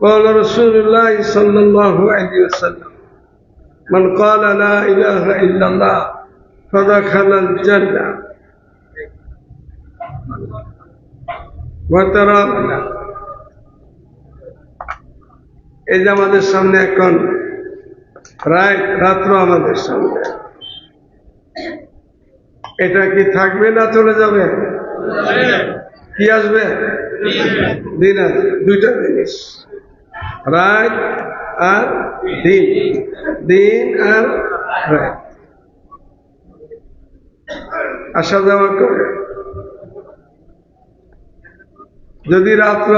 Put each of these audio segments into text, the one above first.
قال رسول الله صلى الله عليه وسلم من قال لا إله إلا الله فدخل الجنة وترى এই যে আমাদের সামনে এখন প্রায় রাত্র আমাদের সামনে এটা কি থাকবে না চলে যাবে কি আসবে দিন আছে দুইটা জিনিস রাত আর দিন। দিন আর রাত আসা যাওয়া করে যদি রাত্র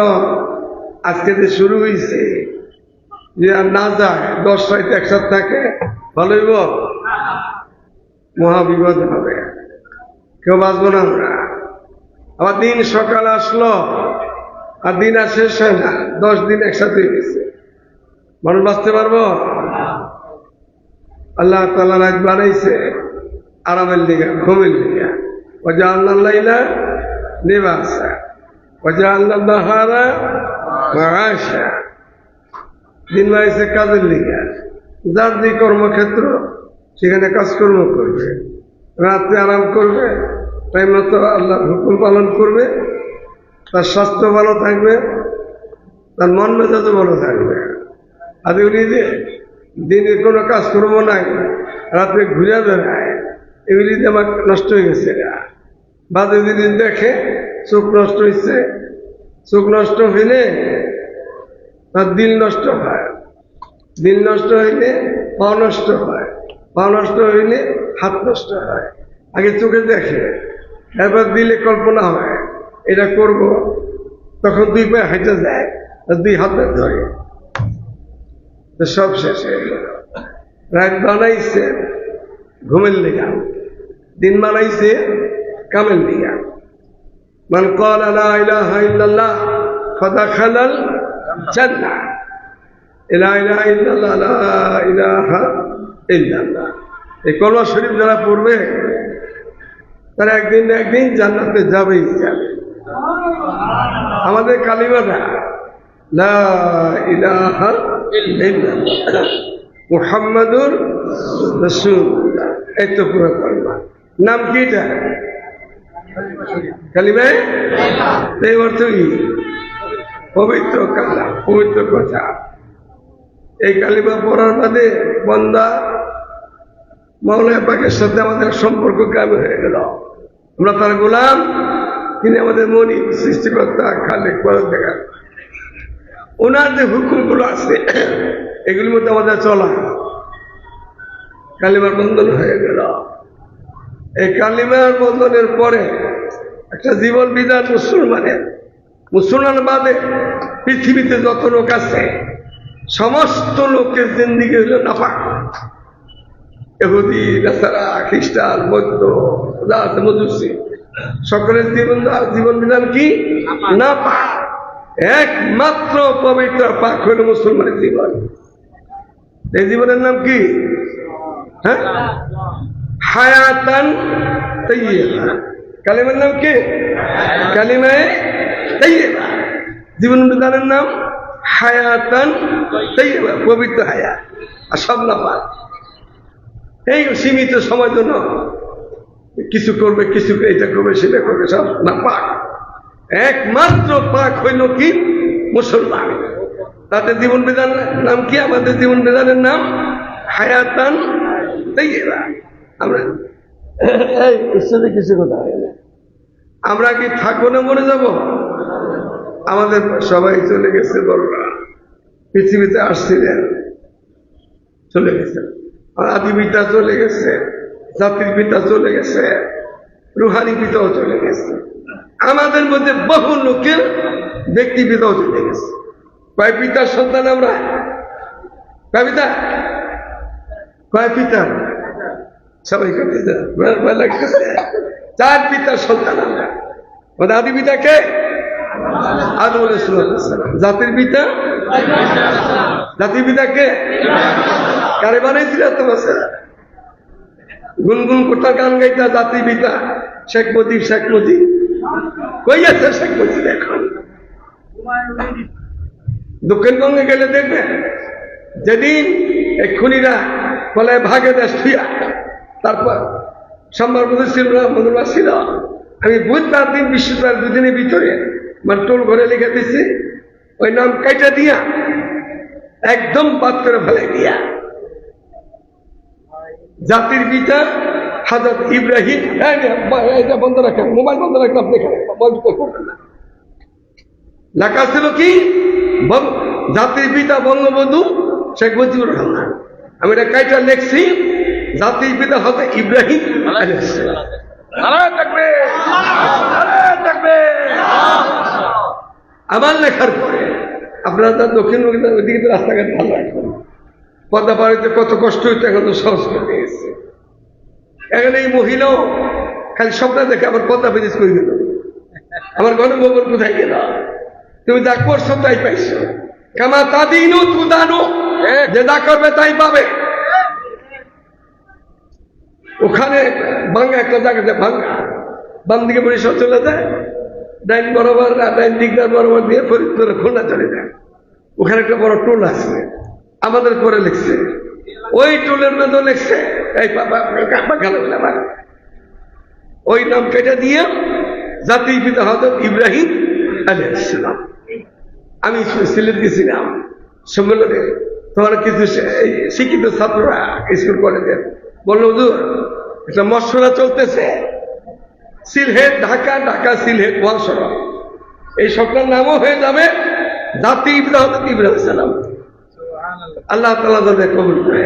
আজকে যে শুরু হয়েছে যে আর না যায়, দশ সাইট একসাথে থাকে ভালোই বল মহাবিপদ হবে। কেউ বাঁচবো না আমরা। আবার দিন সকাল আসলো আর দিন আর শেষ হয় না। দশ দিন একসাথে গেছে। মানুষ বাঁচতে পারব? আল্লাহ তালা রাত বানাইছে আরামের লিগা ঘুমের লিগা ওজা আল্লাহ লাইলা নিবাসা ওজা আল্লাহ নাহারা মাসা দিন বাড়িছে কাজের লিগা যার যে কর্মক্ষেত্র, সেখানে কাজকর্ম করবে। রাত্রে আরাম করবে, টাইম মতো আল্লাহ হুকুম পালন করবে। তার স্বাস্থ্য ভালো থাকবে, তার মন মেজাজও ভালো থাকবে। আর উনি যে, দিনে কোনো কাজকর্ম নাই, রাত্রে ঘুরে বেড়ায়। এগুলি আমার নষ্ট হয়ে গেছে। বাদে দিন দেখে চোখ নষ্ট হয়েছে চোখ নষ্ট হইলে তার দিল নষ্ট হয়। দিল নষ্ট হইলে পা নষ্ট হয়। পা নষ্ট হইলে হাত নষ্ট হয়। আগে চোখে দেখে এবার দিলে কল্পনা হয়। এটা করব, তখন দুই পায়ে হেঁটে যায় দুই হাতে ধরে সব শেষ হয়ে গেল। রাত বানাইছে, ঘুমের লিগা। দিন বানাইছে, কামের লিগা। মান কল খালাল জান্না এই কলমা শরীফ যারা পড়বে, তারা একদিন একদিন জান্নাতে যাবেই, যাবে। আমাদের কালিমাটা, লা মুহাম্মাদুর রাসূলুল্লাহ। এই তো পুরো নাম কি এটা কালিমায় এই অর্থ কি? পবিত্র কালা পবিত্র কথা। এই কালিমা পড়ার বাদে বন্দা মাওলায় পাকের সাথে আমাদের সম্পর্ক কামে হয়ে গেল। আমরা তার গোলাম। তিনি আমাদের মনি সৃষ্টিকর্তা খালে করে দেখান ওনার যে হুকুমগুলো আছে, এগুলির মধ্যে আমাদের চলা। কালিমার বন্ধন হয়ে গেল। এই কালিমার বন্ধনের পরে একটা জীবন বিধান মুসলমানের মুসলমান বাদে পৃথিবীতে যত লোক আছে, সমস্ত লোকের জিন্দিগি হইল নাপাক এহুদি, নাসারা, খ্রিস্টান, বৌদ্ধ মজুসি সকলের জীবন জীবন বিধান কি? না পাক। একমাত্র পবিত্র পাক হইল মুসলমানের জীবন। এই জীবনের নাম কি? হ্যাঁ? হায়াতান কালিমার নাম কি? কালিমায় জীবন বিধানের নাম হায়াতান পবিত্র হায়া। আর সব না পাক এই সীমিত সময় জন্য কিছু করবে কিছু এটা করবে সেটা করবে সব না পাক। একমাত্র পাক হইল কি? মুসলমান। তাতে জীবন বিধান নাম কি? আমাদের জীবন বিধানের নাম হায়াতান আমরা এই কিছু কথা হয় না। আমরা কি থাকব না মরে যাব? আমাদের সবাই চলে গেছে বড়রা। পৃথিবীতে আসছিলেন। চলে গেছে। আদি পিতা চলে গেছে। জাতির পিতা চলে গেছে, রুহানি পিতাও চলে গেছে। আমাদের মধ্যে বহু লোকের ব্যক্তি পিতাও চলে গেছে। কয় পিতার সন্তান আমরা? কয় পিতা? কয় পিতা? সবাই কয় পিতা। লাগতেছে। চার পিতার সন্তান আমরা। আমাদের আদি পিতা কে? জাতির পিতা? জাতির পিতা কে? কারে বানাইছিল তোমার গুনগুন কোটার গান গাইতা জাতি পিতা শেখ মুজিব শেখ মুজিব। কই আছে শেখ মুজিব এখন? দক্ষিণবঙ্গে গেলে দেখবে যেদিন এই খুনিরা বলে ভাগে দেশ তারপর সোমবার মধ্যে না, মঙ্গলবার ছিল আমি বুধবার দিন বৃহস্পতিবার দুদিনের ভিতরে মানে টোল ঘরে লিখে দিছি ওই নাম কাইটা দিয়া একদম বাদ করে ফেলে দিয়া। জাতির পিতা হাজরত ইব্রাহিম এই নে, বা- এটা বন্ধ রাখেন মোবাইল বন্ধ রাখেন আপনি লেখা ছিল কি? জাতির পিতা বঙ্গবন্ধু শেখ মুজিবুর রহমান। আমি এটা কাইটা লেখছি জাতির পিতা হতে ইব্রাহিম আমার লেখার পরে আপনারা দক্ষিণ তো রাস্তাঘাট ভালো এখন পদ্মা পাড়িতে কত কষ্ট হইতে এখন তো সহজ করে দিয়েছে। এখানে এই মহিলাও খালি স্বপ্ন দেখে আবার পদ্মা পেরিস করে দিল। আমার গণভবন কোথায় গেল? তুমি যা করছ তাই পাইছো। কামা তা দিনও তু দানো যে যা করবে তাই পাবে। ওখানে ভাঙ্গা একটা জায়গাতে ভাঙ্গা। বাম দিকে বরিশাল চলে যায়। ডাইন বরাবর ডাইন দিকদার বরাবর দিয়ে ফরিদপুরে খুলনা চলে যায়। ওখানে একটা বড় টোল আছে। আমাদের করে লিখছে। ওই টোলের মধ্যে লিখছে, এই ওই নাম কেটে দিয়ে জাতির পিতা হজরত ইব্রাহিম আমি সিলেট গেছিলাম সম্মেলনে। তোমার কিছু শিক্ষিত ছাত্ররা স্কুল কলেজের বলল, হুজুর, একটা মশলা চলতেছে। সিলহেট ঢাকা ঢাকা সিলহেট মহাসড়ক এই সবটার নামও হয়ে যাবে জাতি ইব্রাহিম ইব্রাহিম সালাম। আল্লাহ তালা তাদের কবুল করে।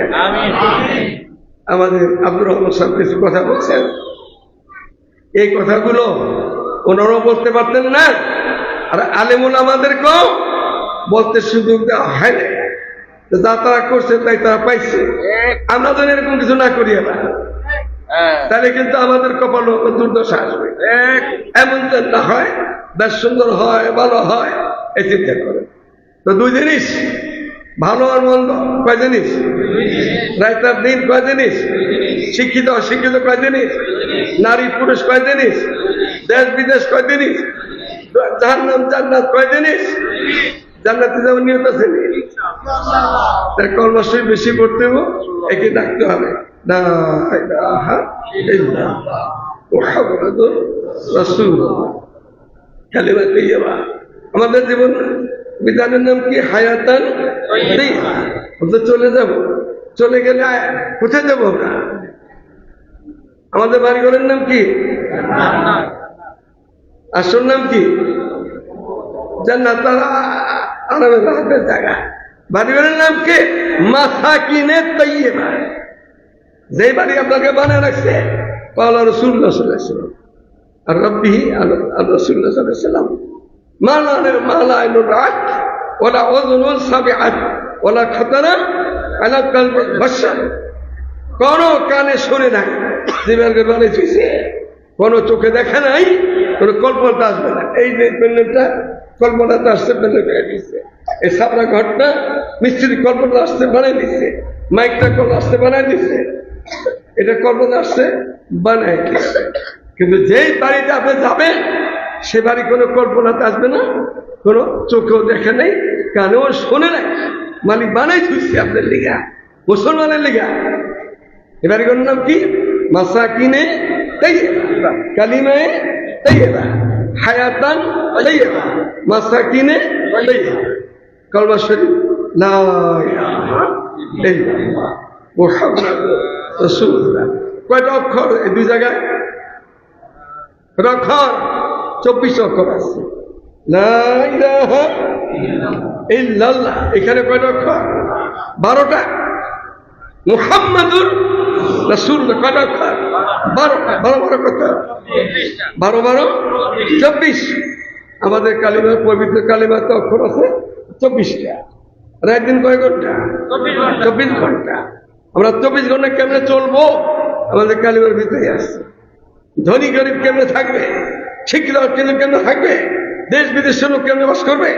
আমাদের আব্দুর রহমান সাহেব কিছু কথা বলছেন। এই কথাগুলো ওনারাও বলতে পারতেন না আর আলেমুল আমাদেরকেও বলতে সুযোগ দেওয়া হয় না যা তারা করছে তাই তারা পাইছে। আমরা যেন এরকম কিছু না করি না তাহলে কিন্তু আমাদের কপাল দুর্দশা আসবে। এমন যেন না হয় বেশ সুন্দর হয় ভালো হয় এই চিন্তা করে তো দুই জিনিস ভালো আর মন্দ? কয় জিনিস? রায়তার দিন কয় জিনিস? শিক্ষিত, অশিক্ষিত কয় জিনিস? নারী, পুরুষ কয় জিনিস? দেশ, বিদেশ কয় জিনিস? জান্নাত জান্নাত কয় জিনিস? জান্নাতে যেমন নিয়ত আছে তার কর্মশয় বেশি করতে হবে, একে ডাকতে হবে। না রাসূলুল্লাহ। কালিমা তৈয়বা। আমাদের জীবন বিধানের নাম কি? হায়াতান চলে যাব। চলে গেলে কোথায় যাব আমাদের বাড়িঘরের নাম কি? আসল নাম কি? জান্নাত। আরামের রাহাতের জায়গা। বাড়িঘরের নাম কি? মাসাকিনে তৈয়বা যেই বাড়ি আপনাকে বানিয়ে রাখছে পাওলা রসুল্লাহ আর রব্বি আর রসুল্লাহ সাল্লাম কোন কানে শুনে নাই জীবনকে বানিয়েছে কোন চোখে দেখে নাই, কোন কল্পনাটা আসবে না। এই যে প্যান্ডেলটা কল্পনাটা আসছে প্যান্ডেল করে দিচ্ছে এই সাপড়া ঘরটা মিস্ত্রি কল্পনা আসতে বানিয়ে দিচ্ছে মাইকটা কল আসতে বানিয়ে দিচ্ছে এটা কল্পনা আসছে দিচ্ছে কিন্তু যেই বাড়িতে আপনি যাবেন সে বাড়ি কোনো কল্পনাতে আসবে না, কোনো চোখেও দেখে নেই, কানেও শোনে নাই। মালিক বানাই দিচ্ছে আপনার লিগা, মুসলমানের লিগা। এবার কোন নাম কি? মাসাকিনে তাইয়্যিবা কালিমায়ে তাইয়্যিবা, হায়াতান তাইয়্যিবা, মাসাকিনে তাইয়্যিবা। কলমা শরীফ কয়টা অক্ষর এই দুই জায়গায়? অক্ষর চব্বিশ অক্ষর আছে। এখানে কয়টা অক্ষর বারোটা। মুহাম্মাদুর রসুল কটা অক্ষর বারোটা বারো বারো কত? বারো বারো। চব্বিশ। আমাদের কালিমা পবিত্র কালিমাতে অক্ষর আছে। চব্বিশটা। রাত দিন কয় ঘণ্টা? চব্বিশ ঘণ্টা। আমরা চব্বিশ ঘণ্টা কেমনে চলবো? আমাদের কালিমার ভিতরে আসছে ধনী গরিব কেমনে থাকবে? শিক্ষিত কেমনে কেমনে থাকবে দেশ বিদেশের লোক কেমনে বাস করবে?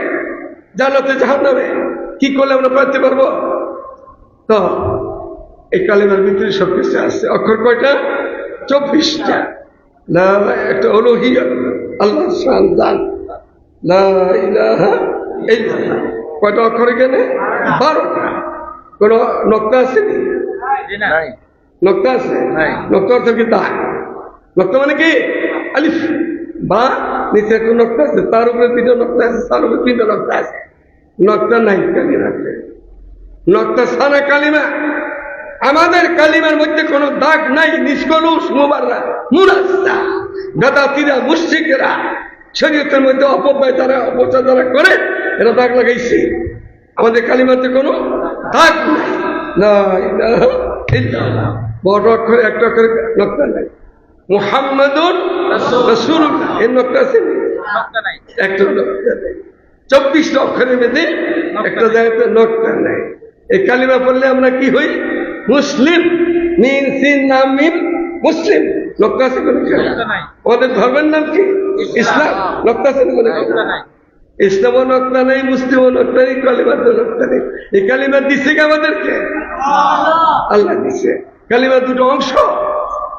জানাতে জাহান নামে। কি করলে আমরা পাইতে পারব? তো এই কালিমার ভিতরে সব কিছু আছে। অক্ষর কয়টা? চব্বিশটা। না একটা অলৌহিক আল্লাহ শান দান লা ইলাহা ইল্লাল্লাহ। কয়টা অক্ষর এখানে? বারোটা। কোন নক্তা আছে নক্তা আছে। নক্তা অর্থ কি দাগ নক্তা মানে কি? আলিফ। বা নিচে একটা নক্তা আছে, তার উপরে তিনটা নক্তা আছে, তার উপরে তিনটা নক্তা আছে। নক্তা নাই কালিমা নক্তা সারা কালিমা। আমাদের কালিমার মধ্যে কোনো দাগ নাই, নিষ্কলুষ, মুবাররা মুরাস্তা গাদা তিরা মুশ্রিকেরা। শরীয়তের মধ্যে অপব্যয় তারা অপচার যারা করে, এরা দাগ লাগাইছে। আমাদের কালিমাতে কোনো দাগ নাই। ইল্লাল্লাহ। বড় অক্ষরে একটা অক্ষরে নক্তা নাই। মুহাম্মাদুর রাসূলুল্লাহ। এর নক্তা আছে? নি? নকটা নাই। একটা নেই। চব্বিশটা অক্ষরের মধ্যে একটা জায়গাতে নক্তা নেই। এই কালিমা পড়লে আমরা কি হই? মুসলিম। মিন সিন নাম মুসলিম। নক্তা আছে কোনো নকটা আমাদের ধর্মের নাম কি? ইসলাম। নক্তা আছে কোনো নকটা ইসলামও নক্তা নেই মুসলিমও নক্তা নেই কালিমার তো নক্তা নেই। এই কালিমা দিচ্ছে কি আমাদেরকে? আল্লাহ। দিছে। কালিমা দুটো অংশ।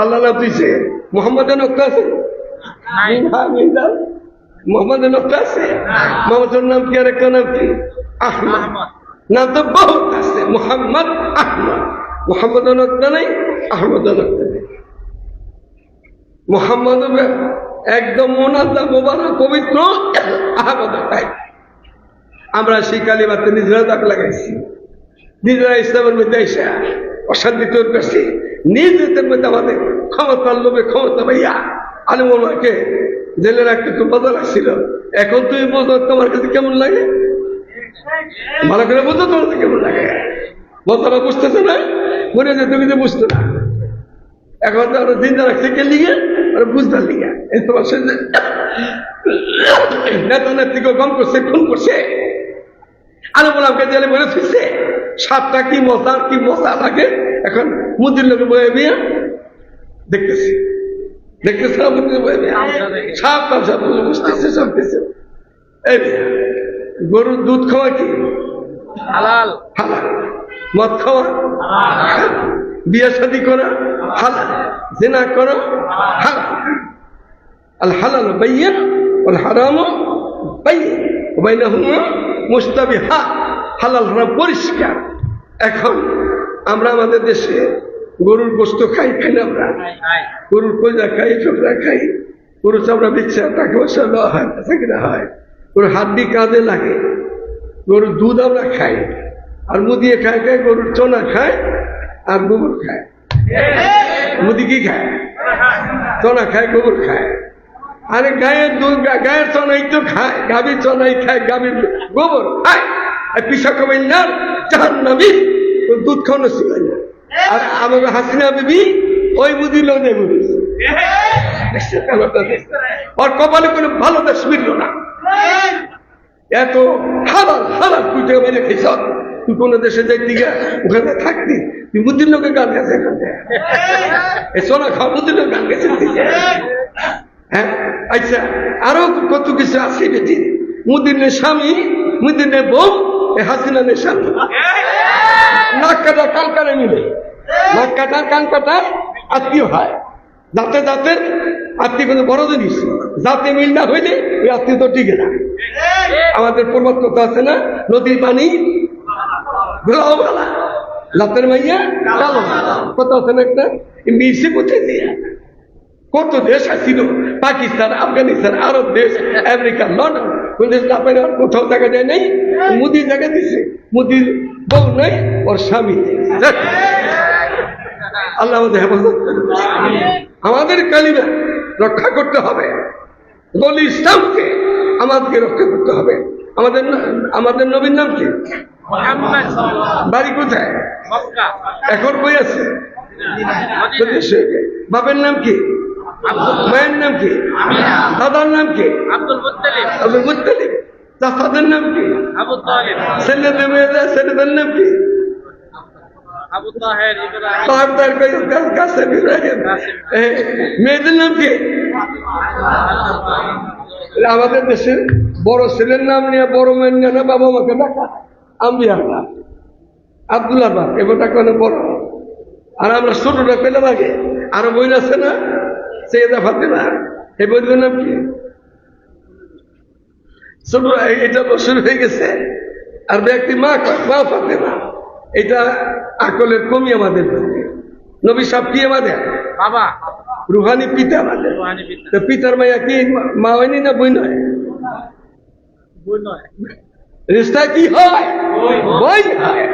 আল্লাহ তুইছে মোহাম্মদের নক্তা আছে? নাই। মোহাম্মদের নক্তা আছে? মোহাম্মদের নাম কি আর একটা নাম কি? আহমদ। নাম তো বহুত আছে। মোহাম্মদ আহমদ। মোহাম্মদ নক্তা নাই আহমদ নক্তা নেই। মোহাম্মদ একদম মোনাজা মোবারক পবিত্র আহমদ তাই আমরা সেই কালিমাতে নিজেরা দাগ লাগাইছি। নিজেরা ইসলামের মধ্যে এসে অশান্তি তৈরি করছি নিজেদের মধ্যে আমাদের ক্ষমতার লোভে ক্ষমতা ভাইয়া আলিমকে জেলে রাখতে খুব মজা লাগছিল এখন তুমি বোঝো তোমার কাছে কেমন লাগে? ভালো করে বুঝতো তোমার কাছে কেমন লাগে? মজারা বুঝতেছে না? মনে হচ্ছে তুমি যে বুঝতো না। এখন তো আমরা চিন্তা রাখছি কে লিগে? আর বুঝতে লিগে। এই তোমার নেতা নেত্রীকে গম করছে, খুন করছে। আলু গোলামকে জেলে বলে ফিরছে সাতটা কি মজা কি মজা লাগে? এখন মুদির লোকে বয়ে বিয়ে দেখতেছি দেখতেছে না মুদির বয়ে বিয়ে সাপ তামসা বলে বুঝতেছে সব কিছু এই বিয়ে। গরুর দুধ খাওয়া কি? হালাল। হালাল। মদ খাওয়া? হালাল। বিয়ে শাদি করা? হালাল। জেনা করা? হালাল। আল হালাল বাইয়ন ওয়াল হারাম বাইয়ন বাইনাহুমা মুস্তাবিহা হালাল হারাম পরিষ্কার। এখন আমরা আমাদের দেশে গরুর গোস্ত খাই খাই না আমরা? গরুর কলজা খাই ছোকরা খাই। গরু চামড়া দিচ্ছে টাকা পয়সা দেওয়া হয় আছে কিনা হয়। গরুর হাড্ডি কাঁধে লাগে। গরুর দুধ আমরা খাই। আর মুদিয়ে খায় খায় গরুর চনা খায় আর গোবর খায়। মুদি কি খায়? চনা খায় গোবর খায়। আরে গায়ের দুধ গায়ের চনাই তো খায় গাভীর চনাই খায় গাভীর গোবর খায় আর পিসা কমাই না চার নামি দুধ খাওয়ানো ছিল না। আর আমাকে হাসিনা বিবি, ওই বুঝি লোনে বুঝিস ওর কপালে কোনো ভালো দেশ মিলল না। এত হালাল হালাল তুই থেকে মেরে খেয়েছ তুই কোনো দেশে যাই দিকে ওখানে থাকতি? তুই বুদ্ধির লোকের গান গেছে এখান এ সোনা খাওয়া বুদ্ধির লোক গান গেছে। হ্যাঁ? আচ্ছা আরও কত কিছু আছে বেটি? মুদিনের স্বামী, মুদিনের বউ, এ হাসিনানের স্বামী। নাক কাটা কান কানে মিলে। নাক কাটার কান কাটা আত্মীয় হয়। যাতে যাতে আত্মীয় কিন্তু বড় জিনিস। যাতে মিল না হইলে ওই আত্মীয় তো টিকে না। আমাদের পূর্বত কথা আছে না? নদীর পানি লাতের মাইয়া কথা আছে না একটা? মিশে কোথায় দিয়া। কত দেশ আসছিল পাকিস্তান আফগানিস্তান আরব দেশ আমেরিকা লন্ডন। কোন দেশ না পাই না, কোথাও জায়গা দেয় নেই। মুদির জায়গা দিছে। মুদির বউ নেই ওর স্বামী। আল্লাহ আমাদের হেফাজত আমাদের কালিমা রক্ষা করতে হবে। বলি ইসলামকে আমাদেরকে রক্ষা করতে হবে। আমাদের আমাদের নবীর নাম কি? বাড়ি কোথায়? এখন বই আছে? বাপের নাম কি? মায়ের নাম কি? দাদার নাম কি? আব্দুল মুত্তালিব আব্দুল মুত্তালিব চাচাদের নাম কি? আবু তাহের। ছেলেদের মেয়েদের ছেলেদের নাম কি? মেয়েদের নাম আমাদের দেশে বড় ছেলের নাম নিয়ে বড় মেয়ের নিয়ে না বাবা মাকে ডাকা। না। আব্দুল্লাহ বাপ এবার বড়। আর আমরা ছোটটা পেলাম আগে আরও বই আছে না সৈয়দা ফাতেমা এই বইগুলোর নাম কি? ছোট এটা শুরু হয়ে গেছে। আর ব্যক্তি মা মা ফাতেমা এটা আকলের কমি আমাদের নবী সাহেব কি আমাদের? বাবা। রুহানি পিতা আমাদের। তো পিতার মাইয়া কি মা হয়নি না বই নয়। রিস্তা কি হয়? বই হয়।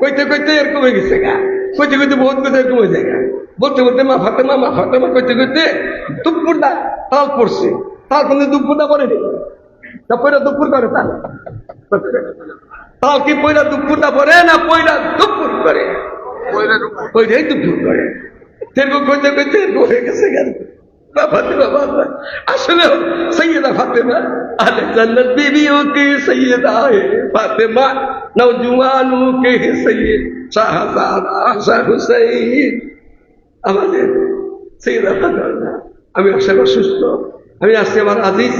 কইতে কইতে এরকম হয়ে গেছে গা। কইতে কইতে বহুত কথা এরকম হয়ে যায় গা। বলতে বলতে মা ফাতেমা মা ফাতেমা করতে করতে দুপুরটা তাল পড়ছে। তাল কিন্তু দুপুরটা করেনি তা পয়লা দুপুর করে তাল। তাল কি পয়লা দুপুরটা পরে না পয়লা দুপুর করে? পয়লাই দুপুর করে। সেরকম করতে করতে হয়ে গেছে গেল। আসলে সৈয়দা ফাতেমা আলে জান্নাত বিবিও কে সৈয়দা হে ফাতেমা নওজুয়ানো কে সৈয়দ শাহজাদা শাহ হুসাইন। আমাদের সেই আমি আসলে অসুস্থ আমি আসছি আমার আজিজ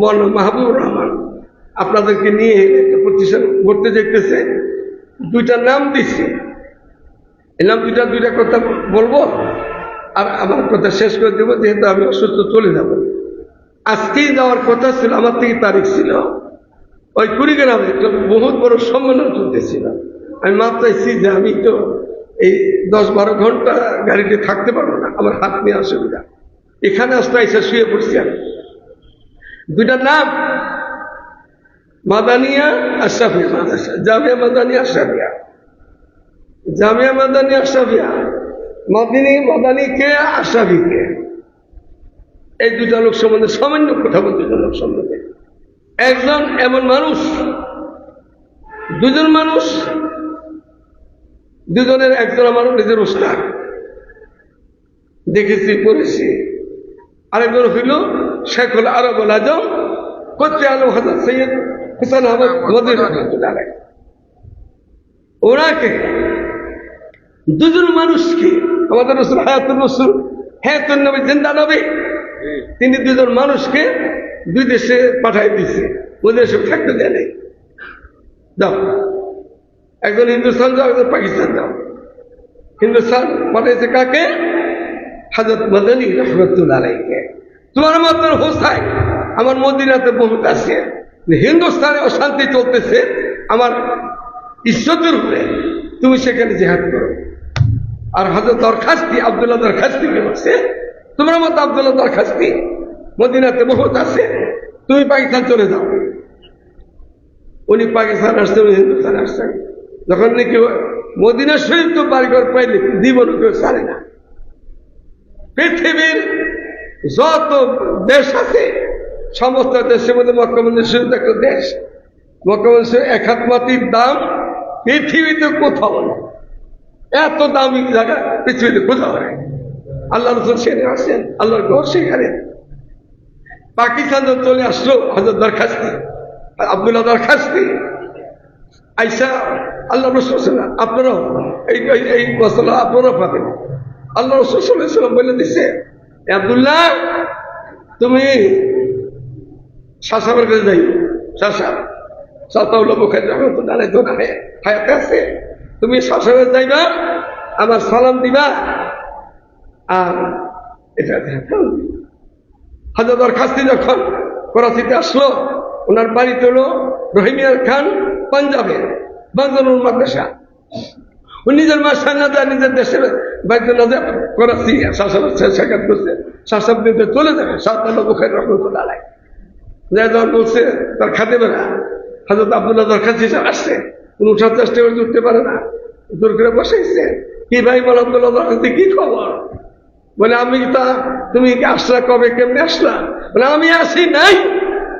মন মাহবুব রহমান। আপনাদেরকে নিয়ে প্রতিষ্ঠান করতে যেতেছে দুইটা নাম দিছি। এই নাম দুইটা দুইটা কথা বলব। আর আমার কথা শেষ করে দেবো, যেহেতু আমি অসুস্থ, চলে যাব। আজকেই যাওয়ার কথা ছিল, আমার থেকে তারিখ ছিল। ওই কুড়িগ্রামে বহুত বড় সম্মেলন চলতেছিল। আমি মাপ চাইছি যে আমি তো এই দশ বারো ঘণ্টা গাড়িতে থাকতে পারব না, আমার হাত নিয়ে অসুবিধা। এখানে আসতে এসে শুয়ে পড়ছি আমি। দুইটা নাম, মাদানিয়া, আশরাফিয়া। মাদ্রাসা জামিয়া, মাদানিয়া, আশরাফিয়া। জামিয়া মাদানি আশরাফিয়া। মাদিনী মাদানি কে আশরাফি কে এই দুটা লোক সম্বন্ধে, সামান্য কথা বলতে দুজন লোক সম্বন্ধে। একজন এমন মানুষ দুজন মানুষ দুজনের একজন আমার নিজের উস্তাদ। দেখেছি পড়েছি। আরেকজন হইল শেখুল আরবুল আজম করতে আলম হাজার সৈয়দ হুসান আহমদ রহমতুল্লাহ ওনাকে দুজন মানুষকে আমাদের রসুল হায়াতুল রসুল হায়াতুল নবী জিন্দা নবী তিনি দুজন মানুষকে দুই দেশে পাঠাই দিছে। ওই দেশে থাকতে দেয় যাও। একজন হিন্দুস্তান যাও, একজন পাকিস্তান যাও। হিন্দুস্তান পাঠাইছে কাকে? হাজরত মদনী রহমতুল্লাহ আলাইকে তোমার মাত্র হোসাই আমার মদিনাতে বহুত আছে। হিন্দুস্তানে অশান্তি চলতেছে, আমার ইজ্জতের উপরে তুমি সেখানে জেহাদ করো। আর হজরত দরখাস্তি, আবদুল্লাহ দরখাস্তিকে বলছে তোমার মতো আবদুল্লাহ দরখাস্তি মদিনাতে বহুত আছে, তুমি পাকিস্তান চলে যাও। উনি পাকিস্তান আসছেন উনি হিন্দুস্তান আসছেন। যখন নাকি মদিনা শরীফ তো বাড়িঘর পাইলে জীবন কেউ ছাড়ে না। পৃথিবীর যত দেশ আছে, সমস্ত দেশের মধ্যে মক্কাবন্দি শরীফ একটা দেশ। মক্কাবন্দি শরীফ এক হাত মাটির দাম পৃথিবীতে কোথাও না এত দামি জায়গা পৃথিবীতে কোথাও নেই। আল্লাহ রসুল সেখানে আসেন, আল্লাহর ঘর সেখানে। পাকিস্তান চলে আসলো হজরত দরখাস্তি, আবদুল্লাহ দরখাস্তি। আইসা আল্লাহ রসুল আপনারাও এই এই- মশলা আপনারাও পাবেন। আল্লাহ রসুল বলে দিছে, "এ আবদুল্লাহ, তুমি শাসাবের কাছে যাই শাসা সাতাউল্লাহ মুখে যখন তো দাঁড়াই তো হায়াতে আছে তুমি শাসনের যাইবা আমার সালাম দিবা, আর এটা হাজার দরখাস্তি যখন করাচিতে আসলো, ওনার বাড়িতে হলো রহিমিয়ার খান পাঞ্জাবের বাংলানুর মাদ্রাসা। নিজের মা সান্নাদা নিজের দেশের বাড়িতে না যায় করাচি শাসন করছে। শাসক দিতে চলে যাবে সাতান্ন মুখের রহমতুল্লাহ আলাই যা যখন বলছে, তার খাতে বেড়া। হাজরত দরখাস্ত হিসাবে আসছে। উনি উঠার চেষ্টা করে উঠতে পারে না। দূর করে বসেছে কি ভাই বল আবদুল্লাহ দরখাস্তি কি খবর? বলে, আমি তা, তুমি আসলা কবে, কেমনে আসলা? বলে, আমি আসি নাই।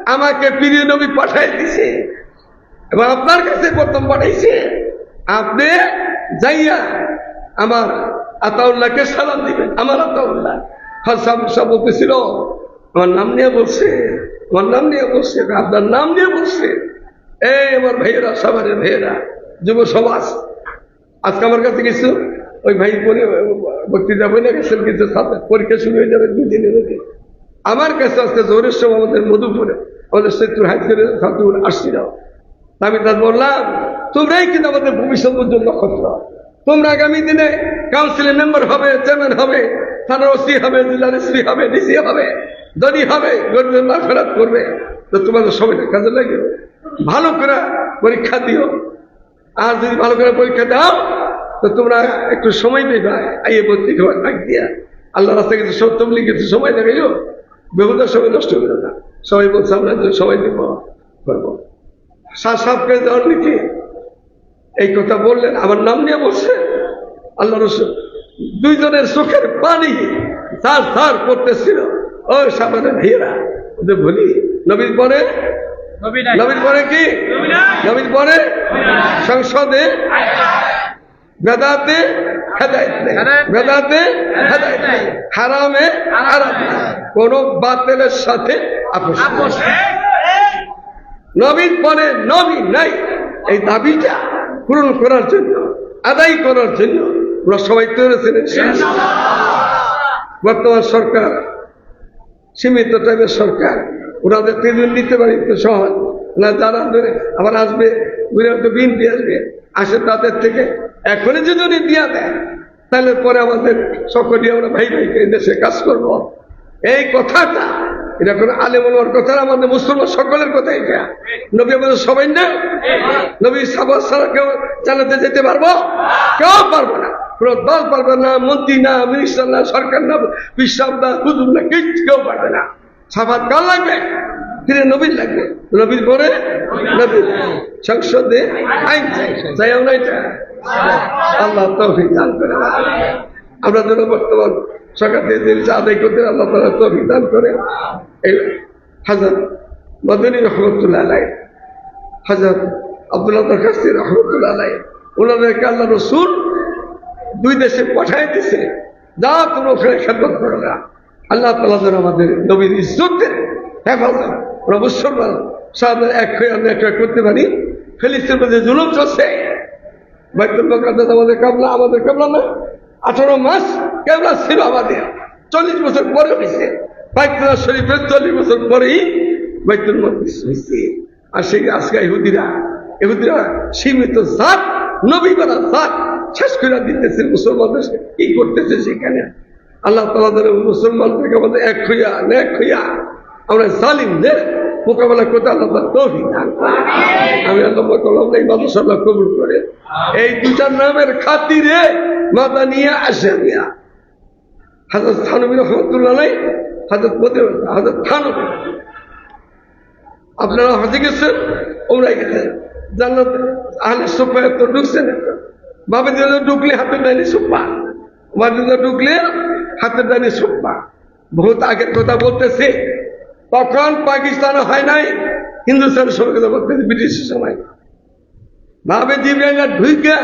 আমাকে প্রিয় নবী পাঠাই দিছে। এবং আপনার কাছে প্রথম পাঠাইছে, আপনি যাইয়া আমার আতাউল্লাহকে সালাম দিবেন। আমার আতাউল্লাহ। হাসাম সাহ বলতেছিল আমার নাম নিয়ে বলছে আমার নাম নিয়ে বসছে আপনার নাম নিয়ে বসছে এই আমার ভাইয়েরা সবারে ভাইয়েরা, যুব সমাজ, আজকে আমার কাছে কিছু, ওই ভাই পরে বক্তৃতা বলে গেছেন, কিছু ছাত্র, পরীক্ষা শুরু হয়ে যাবে দুই দিনের মধ্যে। আমার কাছে আজকে জোরের সময় আমাদের মধুপুরে, আমাদের সেতুর হাইট করে ছাত্রগুলো আসছিল। আমি তার বললাম, তোমরাই কিন্তু আমাদের ভবিষ্যৎ উজ্জ্বল নক্ষত্র। তোমরা আগামী দিনে কাউন্সিলের মেম্বার হবে চেয়ারম্যান হবে, থানার ওসি হবে, জেলার এসপি হবে, ডিসি হবে দনি হবে গরিবের মা করবে। তো তোমাদের সময়টা কাজে লাগে ভালো করে পরীক্ষা দিও। আর যদি ভালো করে পরীক্ষা দাও, তো তোমরা একটু সময় পেবে আইয়ে ভর্তি খাবার ডাক দিয়া। আল্লাহ রাস্তা সত্য বলি কিছু সময় লাগাইও বেহুদা সময় নষ্ট করে না। সবাই বলছে, আমরা সময় দিব, করব। সাহকে দেওয়ার নীতি। এই কথা বললেন আমার নাম নিয়ে বলছে। আল্লাহ রসুল দুইজনের চোখের পানি সার সার করতেছিল ও সামনে ভাইয়েরা ওদের বলি নবীর পরে? নবী নবীর পরে কি? নবী নবীর পরে? সংসদে? বেদাতে। বেদাতে হারামে হারাম কোন বাতিলের সাথে আপোষ নবীর পরে নবী নাই। এই দাবিটা পূরণ করার জন্য, আদায় করার জন্য ওরা সবাই তৈরি ছিলেন বর্তমান সরকার, সীমিত টাইপের সরকার ওরা যে ট্রেন নিতে পারি তো সহজ। না যারা ধরে আবার আসবে হয়তো বিনপি আসবে। আসে তাদের থেকে এখনই যদি উনি দিয়া দেয় তাহলে পরে আমাদের সকলেই আমরা ভাই এই দেশে কাজ করব। এই কথাটা এটা কোনো আলেমুলমার কথা আমাদের মুসলমান সকলের কথা এটা। নবী আমাদের সবাই না? নবী সাবাস ছাড়া কেউ চালাতে যেতে পারব? কেউ পারব না। দল পারবে না, মন্ত্রী না মিনিস্টার না, সরকার না, বিশ্বাস না, হুজুর না, কিচ্ছু কেউ পারবে না। সাফাত কার লাগবে? ফিরে নবীর লাগবে। নবীর পরে নবীর। সংসদে আইন চাই। আমরা এটা। আল্লাহ তৌফিক দান করে আমরা যেন বর্তমান থেকে জিনিস আদায় করতে আল্লাহ তালা তৌফিক দান করে। এই হাজার মদনী রহমতুল্লাহ আলাই হাজার আব্দুল্লাহ দরখাস্তি রহমতুল্লাহ আলাই ওনাদেরকে আল্লাহ রসুল দুই দেশে পাঠাই দিছে যা তোমরা ওখানে খেদমত করো না। আল্লাহ তালা যেন আমাদের নবীর ইজ্জতের হেফাজত, ওরা মুসলমান সামনে এক হয়ে আমরা এক করতে পারি। ফিলিস্তিনের মধ্যে জুলুম চলছে। বাইতুল মকাদ্দাস আমাদের কাবলা আমাদের কাবলা না? আঠারো মাস কেবলা ছিল আমাদের। চল্লিশ বছর পরে হয়েছে বাইতুল্লাহ শরীফের চল্লিশ বছর পরেই বাইতুল মকদিস হয়েছে আর সেই আজকে ইহুদিরা ইহুদিরা সীমিত সাত নবী করা জাত শেষ করে দিতেছে মুসলমানদের কি করতেছে সেখানে? আল্লাহ তালা ধরে মুসলমানদেরকে আমাদের এক হইয়া এক হইয়া আমরা জালিমদের মোকাবেলা করতে আল্লাহ তৌফিক দান। আমি আল্লাহ করলাম এই মাদ্রাসাল্লাহ কবুল করে। এই দুটার নামের খাতিরে মাথা নিয়ে আসে মিয়া। হাজর থানবী রহমতুল্লাহ নাই হাজর মধ্যে হাজর থানবী। আপনারা হাজে গেছেন, ওমরাই গেছেন। জান্নাত, আহলে সোফা তো ঢুকছেন বাবা দিলে ঢুকলে হাতের ডাইনি সোফা। মাদিলে ঢুকলে হাতের ডাইনি সোফা। বহুত আগের কথা বলতেছে। তখন পাকিস্তান হয় নাই, হিন্দুস্তানের সময় কথা ব্রিটিশের সময়। ভাবে জিবিআইনা ঢুইকা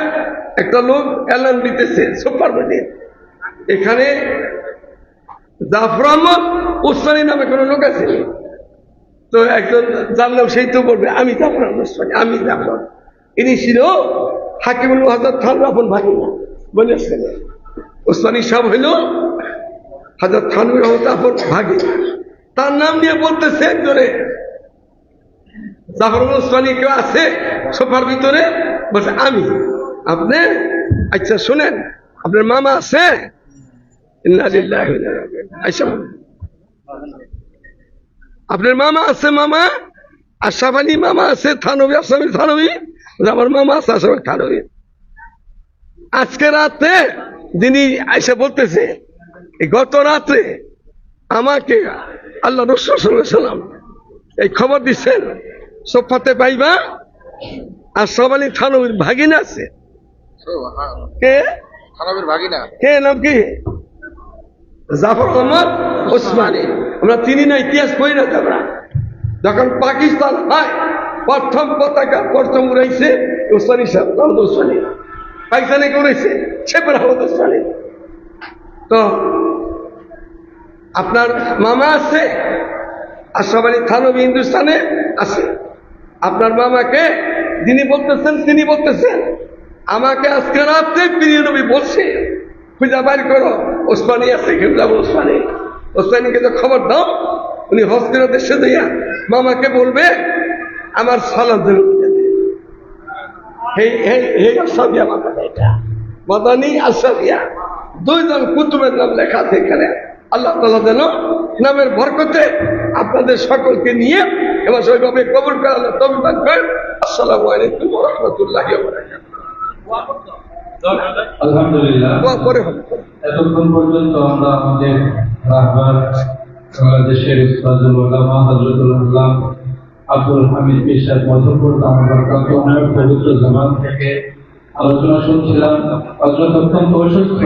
একটা লোক অ্যালার্ম দিতেছে, সুপার এখানে জাফর আহমদ উসমানী নামে কোনো লোক আছে। তো একজন জানলাম সেই তো বলবে, আমি জাফর আহমদ উসমানী, আমি জাফর ইনি ছিল হাকিমুল হাজার খান রাফন ভাগিনা বলেছেন উসমানী সাহেব হইল হাজার থানবীর রহমত আপন ভাগিনা তার নাম নিয়ে বলতেছে একজনে। জাফর কেউ আছে সোফার ভিতরে? বলছে, আমি। আপনি? আচ্ছা শুনেন, আপনার মামা আছে। আচ্ছা। আপনার মামা আছে, মামা? আশরাফ আলী মামা আছে, থানবী আসামি থানবী। আমার মামা আছে আলী থানবী। আজকে রাতে যিনি আইসা বলতেছে গত রাত্রে আমাকে আল্লাহ রসুল সাল্লাম এই খবর দিচ্ছেন সোফাতে পাইবা আর সবালি থানবীর ভাগিনা আছে। কে? খারাপের ভাগিনা? কে নাম কি? জাফর আহমদ ওসমানী। আমরা চিনি না ইতিহাস করি না আমরা? যখন পাকিস্তান হয় প্রথম পতাকা প্রথম উড়াইছে ওসমানী সাহেব আহমদ ওসমানী। পাকিস্তানে কে উড়াইছে? আহমদ ওসমানী। তো আপনার মামা আছে? আশরাফ আলী থানবী হিন্দুস্তানে আছে। আপনার মামাকে যিনি বলতেছেন, তিনি বলতেছেন, আমাকে আজকে রাত্রে প্রিয় নবী বলছে, খুঁজা বাইর করো, ওসমানী আছে কিবলা ওসমানী? ওসমানীকে তো খবর দাও, উনি হস্তির দেশে দিয়া মামাকে বলবে, আমার এটা। মাদানি আসাদিয়া দুইজন কুতুবের নাম লেখা আছে এখানে। আল্লাহ তালা যেন নামের বরকতে আপনাদের সকলকে নিয়ে এবার ওইভাবে কবুল করে আল্লাহ তবে করেন আসসালামু আলাইকুম রহমতুল্লাহ আলহামদুলিল্লাহ। এতক্ষণ পর্যন্ত আমরা আমাদের বাংলাদেশের উস্তাদুল উলামা হযরতুল আল্লাহ আব্দুল হামিদ পেশার মধুপুর দামবারকাত পবিত্র জামান থেকে আলোচনা শুনছিলাম। অত্যন্ত অসুস্থ।